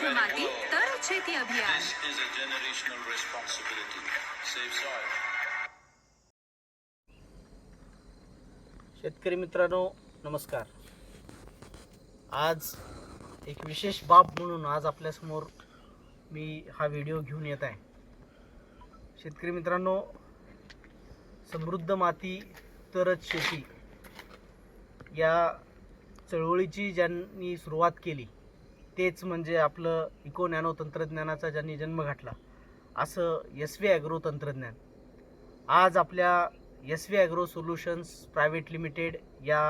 समृद्ध माती तरच शेती अभियान. शेतकरी मित्रांनो नमस्कार. आज एक विशेष बाब म्हणून आज आपल्यासमोर मी हा व्हिडिओ घेऊन येत आहे. शेतकरी मित्रांनो समृद्ध माती तरच शेती या चळवळीची ज्यांनी सुरुवात केली तेच म्हणजे आपलं इको नॅनो तंत्रज्ञानाचा ज्यांनी जन्म घातला असं एस व्ही ॲग्रो तंत्रज्ञान. आज आपल्या S V agro solutions private limited या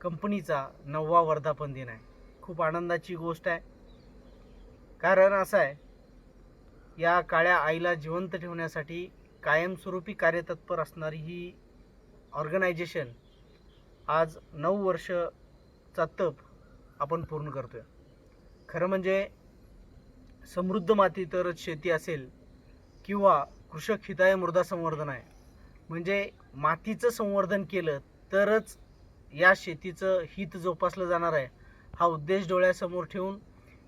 कंपनीचा नववा वर्धापन दिन आहे. खूप आनंदाची गोष्ट आहे. कारण असं आहे या काळ्या आईला जिवंत ठेवण्यासाठी कायमस्वरूपी कार्यतत्पर असणारी ही ऑर्गनायझेशन आज नऊ वर्षचा तप आपण पूर्ण करतोय. खरं म्हणजे समृद्ध माती तरच शेती असेल किंवा कृषक हिताय मृदा संवर्धन आहे. म्हणजे मातीचं संवर्धन केलं तरच या शेतीचं हित जोपासलं जाणार आहे. हा उद्देश डोळ्यासमोर ठेवून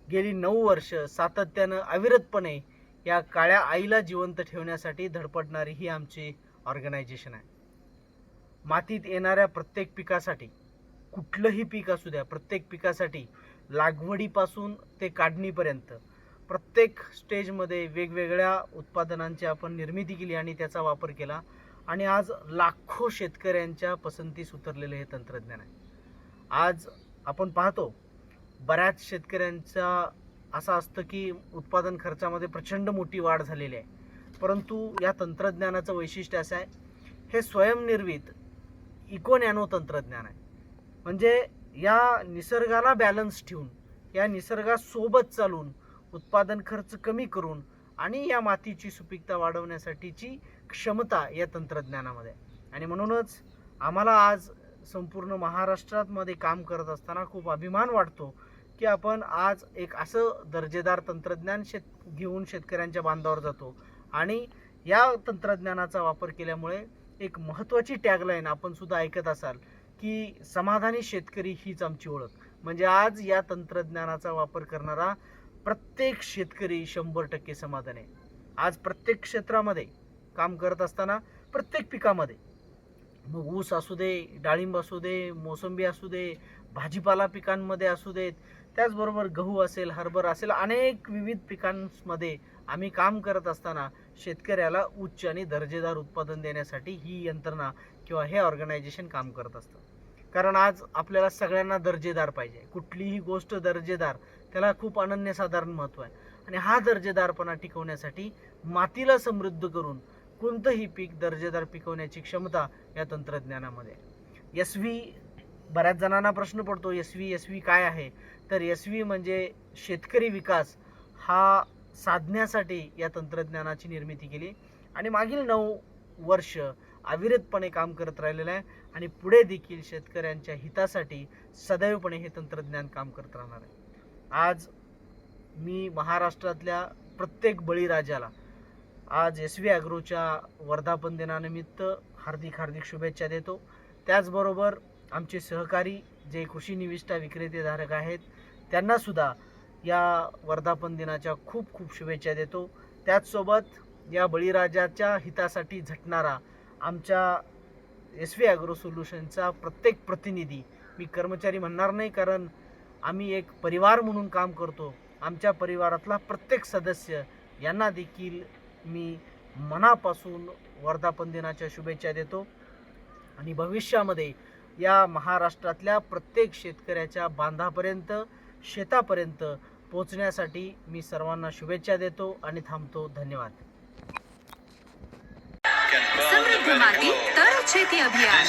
गेली नऊ वर्ष सातत्यानं अविरतपणे या काळ्या आईला जिवंत ठेवण्यासाठी धडपडणारी ही आमची ऑर्गनायझेशन आहे. मातीत येणाऱ्या प्रत्येक पिकासाठी कुठलंही पीक असू द्या प्रत्येक पिकासाठी लागवडीपासून ते काढणीपर्यंत. प्रत्येक स्टेजमध्ये वेगवेगळ्या उत्पादनांची आपण निर्मिती केली आणि त्याचा वापर केला. आणि आज लाखो शेतकऱ्यांच्या पसंतीस उतरलेले हे तंत्रज्ञान आहे. आज आपण पाहतो बऱ्याच शेतकऱ्यांचा असं असतं की उत्पादन खर्चामध्ये प्रचंड मोठी वाढ झालेली आहे. परंतु या तंत्रज्ञानाचं वैशिष्ट्य असं आहे हे स्वयंनिर्मित इको नॅनो तंत्रज्ञान आहे. म्हणजे या निसर्गाला बॅलन्स ठेवून या निसर्गासोबत चालून उत्पादन खर्च कमी करून आणि या मातीची सुपीकता वाढवण्यासाठीची क्षमता या तंत्रज्ञानामध्ये आहे. आणि म्हणूनच आम्हाला आज संपूर्ण महाराष्ट्रातमध्ये काम करत असताना खूप अभिमान वाटतो की आपण आज एक असं दर्जेदार तंत्रज्ञान शेत घेऊन शेतकऱ्यांच्या बांधावर जातो आणि या तंत्रज्ञानाचा वापर केल्यामुळे एक महत्त्वाची टॅगलाईन आपण सुद्धा ऐकत असाल की समाधानी शेतकरी हीच आमची ओळख. म्हणजे आज या तंत्रज्ञानाचा वापर करणारा प्रत्येक शेतकरी शंभर टक्के समाधान आहे. आज प्रत्येक क्षेत्रामध्ये काम करत असताना प्रत्येक पिकामध्ये मग ऊस असू दे डाळिंब असू दे मोसंबी असू दे भाजीपाला पिकांमध्ये असू देत त्याचबरोबर गहू असेल हरभर असेल अनेक विविध पिकांमध्ये आम्ही काम करत असताना शेतकऱ्याला उच्च आणि दर्जेदार उत्पादन देण्यासाठी ही यंत्रणा किंवा हे ऑर्गनायझेशन काम करत असतं. कारण आज आपल्याला सगळ्यांना दर्जेदार पाहिजे. कुठलीही गोष्ट दर्जेदार त्याला खूप अनन्यसाधारण महत्त्व आहे. आणि हा दर्जेदारपणा टिकवण्यासाठी मातीला समृद्ध करून कोणतंही पीक दर्जेदार पिकवण्याची क्षमता या तंत्रज्ञानामध्ये. एस व्ही बऱ्याच जणांना प्रश्न पडतो एस व्ही एस व्ही काय आहे? तर एस व्ही म्हणजे शेतकरी विकास हा साधण्यासाठी या तंत्रज्ञानाची निर्मिती केली. आणि मागील नऊ वर्ष अविरतपणे काम करत राहिलेलं आहे आणि पुढे देखील शेतकऱ्यांच्या हितासाठी सदैवपणे हे तंत्रज्ञान काम करत राहणार आहे. आज मी महाराष्ट्रातल्या प्रत्येक बळीराजाला आज एस व्ही ॲग्रोच्या वर्धापन दिनानिमित्त हार्दिक हार्दिक शुभेच्छा देतो. त्याचबरोबर आमचे सहकारी जे कृषी निविष्ठा विक्रेतेधारक आहेत त्यांनासुद्धा या वर्धापन दिनाच्या खूप खूप शुभेच्छा देतो. त्याचसोबत या बळीराजाच्या हितासाठी झटणारा आमच्या एस व्ही ॲग्रो सोल्युशनचा प्रत्येक प्रतिनिधी मी कर्मचारी म्हणणार नाही कारण आम्ही एक परिवार म्हणून काम करतो. आमच्या परिवारातला प्रत्येक सदस्य यांना देखील मी मनापासून वर्धापन दिनाच्या शुभेच्छा देतो. आणि भविष्यामध्ये या महाराष्ट्रातल्या प्रत्येक शेतकऱ्याच्या बांधापर्यंत शेतापर्यंत पोचण्यासाठी मी सर्वांना शुभेच्छा देतो आणि थांबतो. धन्यवाद. समृद्ध माती. तरच शेती अभियान.